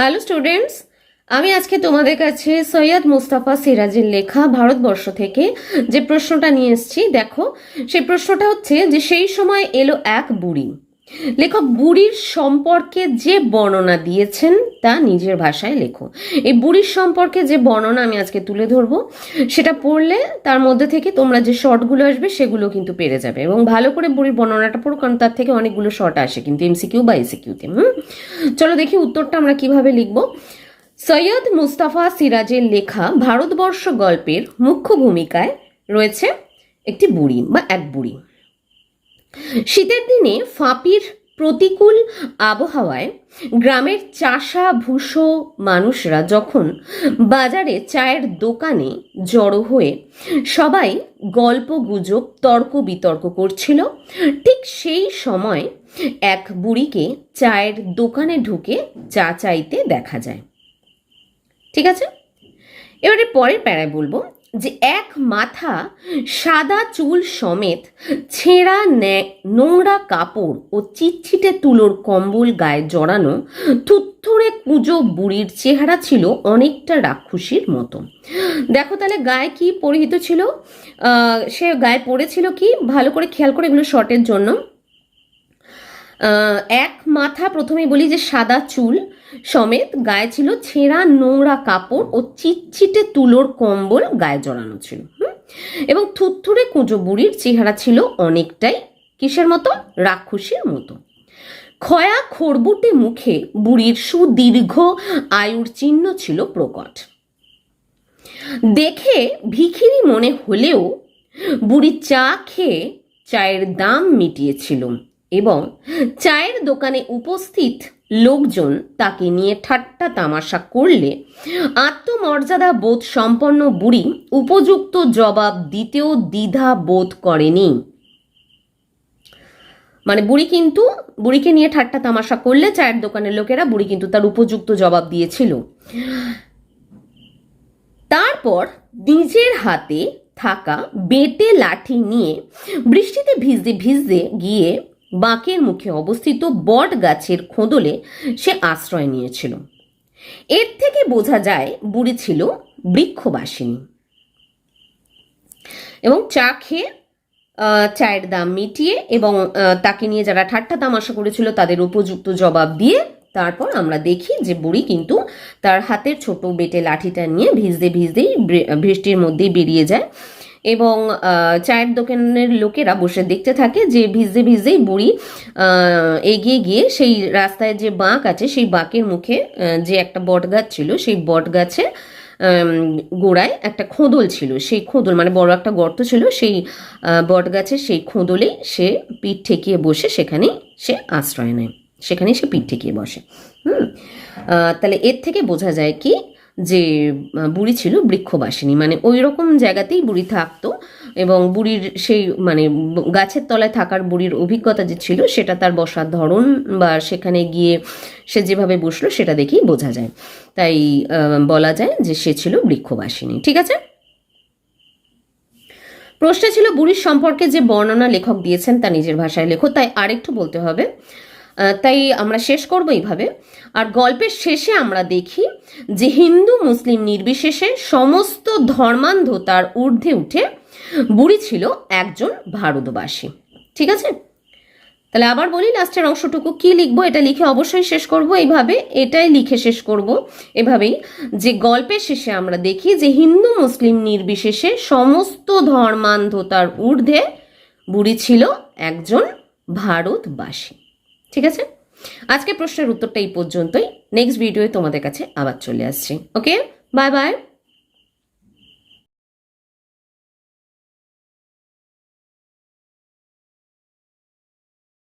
Hello students, আমি আজকে তোমাদের কাছে সৈয়দ মুস্তাফা সিরাজের লেখা ভারতবর্ষ থেকে যে প্রশ্নটা নিয়ে এসেছি, দেখো সেই প্রশ্নটা হচ্ছে যে সেই সময় এলো এক বুড়ি। লেখক বুড়ির সম্পর্কে যে বর্ণনা দিয়েছেন তা নিজের ভাষায় লেখো। এই বুড়ির সম্পর্কে যে বর্ণনা আমি আজকে তুলে ধরবো, সেটা পড়লে তার মধ্যে থেকে তোমরা যে শর্টগুলো আসবে, সেগুলো কিন্তু পেরে যাবে এবং ভালো করে বুড়ির বর্ণনাটা পড়ো, কারণ তার থেকে অনেকগুলো শর্ট আসে কিন্তু এমসিকিউ বা এসিকিউতে হুম? চলো দেখি উত্তরটা আমরা কীভাবে লিখব। সৈয়দ মুস্তাফা সিরাজের লেখা ভারতবর্ষ গল্পের মুখ্য ভূমিকায় রয়েছে একটি বুড়ি বা এক বুড়ি। শীতের দিনে ফাঁপির প্রতিকূল আবহাওয়ায় গ্রামের চাষা ভূষো মানুষরা যখন বাজারে চায়ের দোকানে জড়ো হয়ে সবাই গল্প গুজব, তর্ক বিতর্ক করছিল, ঠিক সেই সময় এক বুড়িকে চায়ের দোকানে ঢুকে চা চাইতে দেখা যায়। ঠিক আছে? এবারে পরের প্যারায় বলব যে এক মাথা সাদা চুল সমেত ছেঁড়া নোংরা কাপড় ও চিটচিটে তুলোর কম্বল গায়ে জড়ানো থুত্থুরে কুঁজো বুড়ির চেহারা ছিল অনেকটা রাক্ষসীর মতো। দেখো তাহলে গায়ে কি পরিহিত ছিল? সে গায়ে পড়েছিল কি? ভালো করে খেয়াল করে এগুলো শর্টের জন্য। এক মাথা প্রথমে বলি যে সাদা চুল সমেত গায়ে ছিল ছেঁড়া নোংরা কাপড় ও চিটচিটে তুলোর কম্বল গায়ে জড়ানো ছিল? এবং থুথুরে কুঁজো বুড়ির চেহারা ছিল অনেকটাই কিসের মতো? রাক্ষসীর মতো। ক্ষয়া খড়বুটে মুখে বুড়ির সুদীর্ঘ আয়ুর চিহ্ন ছিল প্রকট। দেখে ভিখিরি মনে হলেও বুড়ি চা খেয়ে চায়ের দাম মিটিয়েছিল। এবং চায়ের দোকানে উপস্থিত লোকজন তাকে নিয়ে ঠাট্টা তামাশা করলে আত্মমর্যাদা বোধ সম্পন্ন বুড়ি উপযুক্ত জবাব দিতেও দ্বিধা বোধ করেনি। মানে বুড়ি কিন্তু, বুড়িকে নিয়ে ঠাট্টা তামাশা করলে চায়ের দোকানের লোকেরা বুড়ি কিন্তু তার উপযুক্ত জবাব দিয়েছিল। তারপর নিজের হাতে থাকা বেটে লাঠি নিয়ে বৃষ্টিতে ভিজতে ভিজতে গিয়ে বাঁকের মুখে অবস্থিত বট গাছের খোঁদলে সে আশ্রয় নিয়েছিল। এর থেকে বোঝা যায়, বুড়ি ছিল বৃক্ষবাসিনী। এবং চা খেয়ে চায়ের দাম মিটিয়ে এবং তাকে নিয়ে যারা ঠাট্টা তামাশা করেছিল, তাদের উপযুক্ত জবাব দিয়ে তারপর আমরা দেখি যে বুড়ি কিন্তু তার হাতের ছোট বেটে লাঠিটা নিয়ে ভিজতে ভিজতেই বৃষ্টির মধ্যেই বেরিয়ে যায়। এবং চায়ের দোকানের লোকেরা বসে দেখতে থাকে যে ভিজতে ভিজেই বুড়ি এগিয়ে গিয়ে সেই রাস্তায় যে বাঁক আছে, সেই বাঁকের মুখে যে একটা বট গাছ ছিল, সেই বট গাছে গোড়ায় একটা খোঁদল ছিল। সেই খোঁদল মানে বড় একটা গর্ত ছিল, সেই বট গাছের সেই খোদলেই সে পিঠ ঠেকিয়ে বসে, সেখানেই সে আশ্রয় নেয়। সেখানেই সে পিঠ ঠেকিয়ে বসে। হুম? তাহলে এর থেকে বোঝা যায় কি যে বুড়ি ছিল বৃক্ষবাসিনী। মানে ওই রকম জায়গাতেই বুড়ি থাকতো এবং বুড়ির সেই মানে গাছের তলায় থাকার বুড়ির অভিজ্ঞতা যে ছিল, সেটা তার বসার ধরন বা সেখানে গিয়ে সে যেভাবে বসল, সেটা দেখেই বোঝা যায়। তাই বলা যায় যে সে ছিল বৃক্ষবাসিনী। ঠিক আছে? প্রশ্ন ছিল, বুড়ির সম্পর্কে যে বর্ণনা লেখক দিয়েছেন তা নিজের ভাষায় লেখো। তাই আরেকটু বলতে হবে। তাই আমরা শেষ করব এইভাবে। আর গল্পের শেষে আমরা দেখি যে হিন্দু মুসলিম নির্বিশেষে সমস্ত ধর্মান্ধতার ঊর্ধ্বে উঠে বুড়ি ছিল একজন ভারতবাসী। ঠিক আছে? তাহলে আবার বলি লাস্টের অংশটুকু কি লিখব, এটা লিখে অবশ্যই শেষ করব এইভাবে, এটাই লিখে শেষ করব এভাবেই। যে গল্পের শেষে আমরা দেখি যে হিন্দু মুসলিম নির্বিশেষে সমস্ত ধর্মান্ধতার ঊর্ধ্বে বুড়ি ছিল একজন ভারতবাসী। ঠিক আছে? আজকে প্রশ্নের উত্তরটা এই পর্যন্তই। নেক্সট ভিডিওয়ে তোমাদের কাছে আবার চলে আসছি। Okay bye bye